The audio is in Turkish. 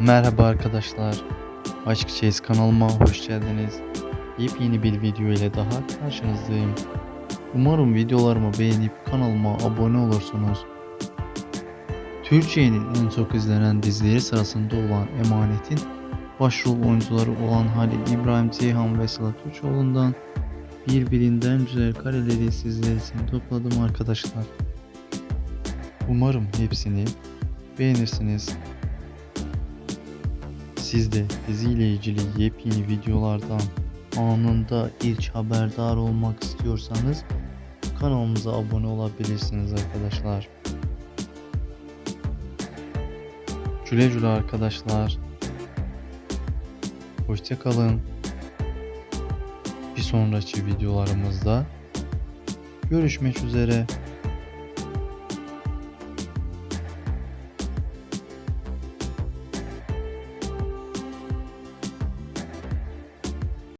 Merhaba arkadaşlar. Aşk Chase kanalıma hoş geldiniz. Yepyeni bir video ile daha karşınızdayım. Umarım videolarımı beğenip kanalıma abone olursunuz. Türkiye'nin en çok izlenen dizileri sırasında olan Emanet'in başrol oyuncuları olan Halil İbrahim Ceyhan ve Sıla Türkoğlu'ndan birbirinden güzel kareleri sizler için topladım arkadaşlar. Umarım hepsini beğenirsiniz. Siz de diziyle ilgili yepyeni videolardan anında ilk haberdar olmak istiyorsanız kanalımıza abone olabilirsiniz arkadaşlar. Güle güle arkadaşlar. Hoşçakalın. Bir sonraki videolarımızda görüşmek üzere.